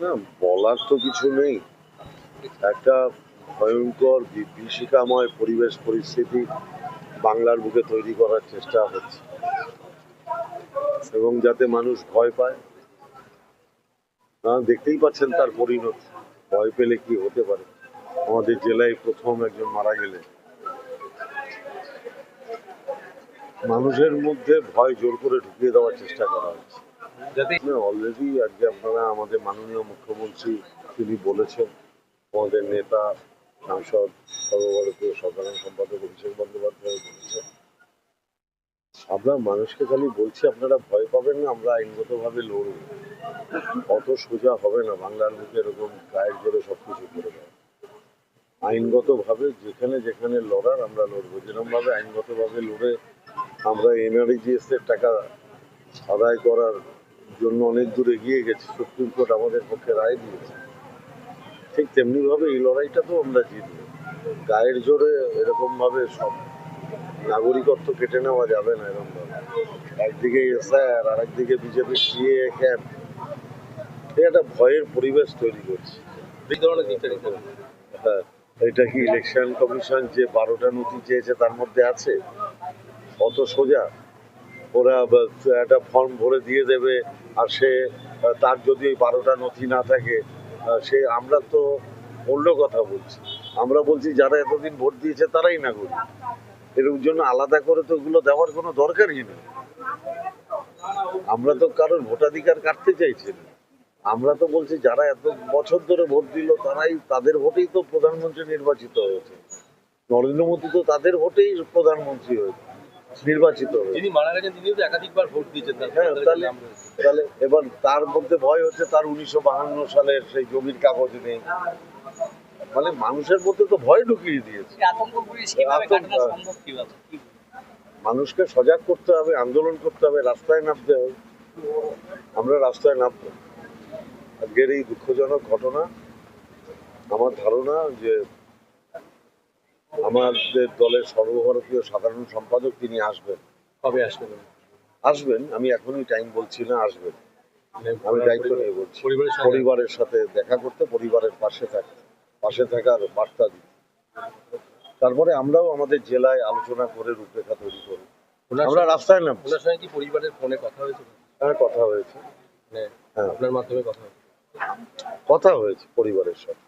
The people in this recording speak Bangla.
না, বলার তো কিছু নেই। একটা ভয়ঙ্কর, বিভীষিকাময় পরিবেশ পরিস্থিতি বাংলার বুকে তৈরি করার চেষ্টা হচ্ছে। এবং যাতে মানুষ ভয় পায় দেখতেই পাচ্ছেন তার পরিণতি। ভয় পেলে কি হতে পারে? আমাদের জেলায় প্রথম একজন মারা গেলে মানুষের মধ্যে ভয় জোর করে ঢুকিয়ে দেওয়ার চেষ্টা করা হচ্ছে। যাতে অলরেডি আজকে আপনারা আমাদের মাননীয় মুখ্যমন্ত্রী তিনি বলেছেন, আমাদের নেতা, সাংসদ, সর্বভারতীয় সাধারণ সম্পাদক অভিষেক বন্দ্যোপাধ্যায় বলেছেন, আমরা মানুষকে খালি বলছি, আপনারা ভয় পাবেন না, আমরা আইনগতভাবে লড়ব। অত সোজা হবে না, বাংলার মুখে এরকম গায়ের জোরে সবকিছু করে দেয় আইনগতভাবে যেখানে যেখানে লড়ার আমরা লড়বো যেরকমভাবে আইনগতভাবে লড়ে আমরা এনআরজিএস এর টাকা আদায় করার জন্য অনেক দূর এগিয়ে গেছে সুপ্রিম কোর্ট আমাদের পক্ষে রায় দিয়েছে। ঠিক তেমনি ভাবে এই লড়াইটা তো আমরা জিতব। গায়ের জোরে এরকম ভাবে সব নাগরিকত্ব কেটে নেওয়া যাবে না এরকম ভাবে একদিকে এসআর আর একদিকে বিজেপি সিএ ক্যাম্প। একটা ভয়ের পরিবেশ তৈরি করছে। হ্যাঁ এটা কি ইলেকশন কমিশন যে বারোটা নথি চেয়েছে তার মধ্যে আছে? অত সোজা। ওরা একটা ফর্ম ভরে দিয়ে দেবে। আর সে তার যদি বারোটা নথি না থাকে সে, আমরা তো অন্য কথা বলছি। আমরা বলছি যারা এতদিন ভোট দিয়েছে তারাই না করি এর জন্য আলাদা করে তো ওগুলো দেওয়ার কোনো দরকারই নেই। আমরা তো কারোর ভোটাধিকার কাটতে চাইছি না। আমরা তো বলছি যারা এত বছর ধরে ভোট দিল তারাই, তাদের ভোটেই তো প্রধানমন্ত্রী নির্বাচিত হয়েছে। নরেন্দ্র মোদী তো তাদের ভোটেই প্রধানমন্ত্রী হয়েছে। নির্বাচিত হয়েছে যিনি মারা গেছেন তিনিও তো একাধিকবার ভোট দিয়েছেন হ্যাঁ, তাহলে- তাহলে এবার তার মধ্যে ভয় হচ্ছে তার উনিশশো বাহান্ন সালের সেই জমির কাগজ নেই। মানে মানুষের মধ্যে তো ভয় ঢুকিয়ে দিয়েছে। মানুষকে সজাগ করতে হবে আন্দোলন করতে হবে রাস্তায় নামতে হবে। আমরা রাস্তায় নামবো। আজকের এই দুঃখজনক ঘটনা আমার ধারণা যে আমাদের দলের সর্বভারতীয় সাধারণ সম্পাদক তিনি আসবেন। কবে আসবে আসবেন আমি এখনই টাইম বলছি না আসবেন। মানে আমি দায়িত্ব নিয়ে বলছি। পরিবারের সাথে দেখা করতে পরিবারের পাশে থাকতে পাশে থাকার বার্তা দিতে তারপরে আমরাও আমাদের জেলায় আলোচনা করে রূপরেখা তৈরি করি আমরা রাস্তায় নামছি। ওনার সঙ্গে কি পরিবারের ফোনে কথা হয়েছে? হ্যাঁ কথা হয়েছে। মানে হ্যাঁ। আপনার মাধ্যমে কথা হয়েছে? কথা হয়েছে পরিবারের সাথে।